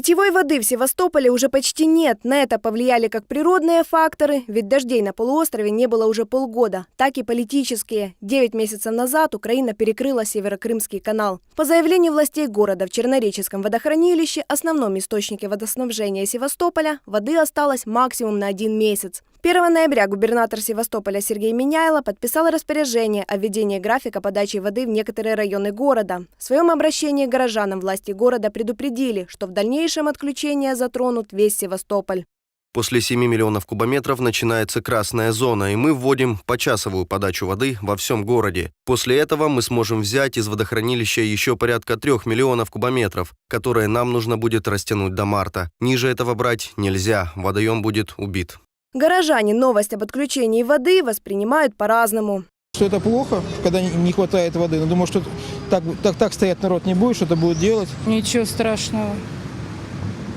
Питьевой воды в Севастополе уже почти нет. На это повлияли как природные факторы, ведь дождей на полуострове не было уже полгода, так и политические. Девять месяцев назад Украина перекрыла Северокрымский канал. По заявлению властей города в Чернореческом водохранилище, основном источнике водоснабжения Севастополя, воды осталось максимум на один месяц. 1 ноября губернатор Севастополя Сергей Миняйло подписал распоряжение о введении графика подачи воды в некоторые районы города. В своем обращении к горожанам власти города предупредили, что в дальнейшем отключения затронут весь Севастополь. После 7 миллионов кубометров начинается красная зона, и мы вводим почасовую подачу воды во всем городе. После этого мы сможем взять из водохранилища еще порядка 3 миллионов кубометров, которые нам нужно будет растянуть до марта. Ниже этого брать нельзя, водоем будет убит. Горожане новость об отключении воды воспринимают по-разному. Что это плохо, когда не- хватает воды. Но думаю, что так, так, так стоять народ не будет, что-то будет делать. Ничего страшного.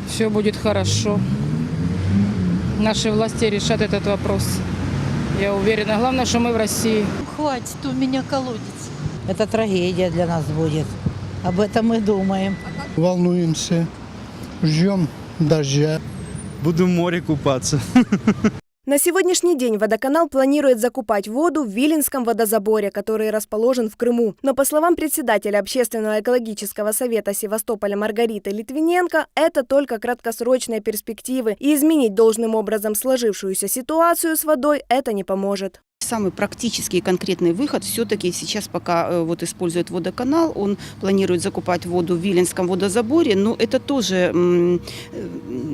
Все будет хорошо. Наши власти решат этот вопрос. Я уверена. Главное, что мы в России. Хватит, у меня колодец. Это трагедия для нас будет. Об этом мы думаем. волнуемся, ждем дождя. Буду в море купаться. На сегодняшний день водоканал планирует закупать воду в Виленском водозаборе, который расположен в Крыму. Но по словам председателя Общественного экологического совета Севастополя Маргариты Литвиненко, это только краткосрочные перспективы, и изменить должным образом сложившуюся ситуацию с водой это не поможет. Самый практический и конкретный выход все-таки сейчас пока э, вот использует водоканал, он планирует закупать воду в Виленском водозаборе, но это тоже э,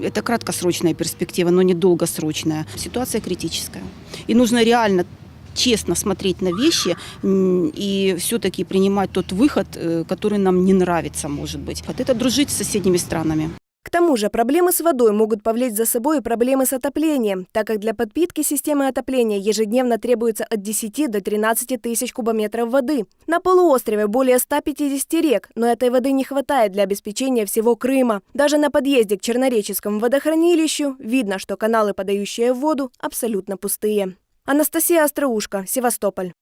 это краткосрочная перспектива, но не долгосрочная. Ситуация критическая. И нужно реально честно смотреть на вещи и все-таки принимать тот выход, э, который нам не нравится, может быть. Вот это дружить с соседними странами. К тому же проблемы с водой могут повлечь за собой и проблемы с отоплением, так как для подпитки системы отопления ежедневно требуется от 10 до 13 тысяч кубометров воды. На полуострове более 150 рек, но этой воды не хватает для обеспечения всего Крыма. Даже на подъезде к Чернореческому водохранилищу видно, что каналы, подающие воду, абсолютно пустые. Анастасия Остроушка, Севастополь.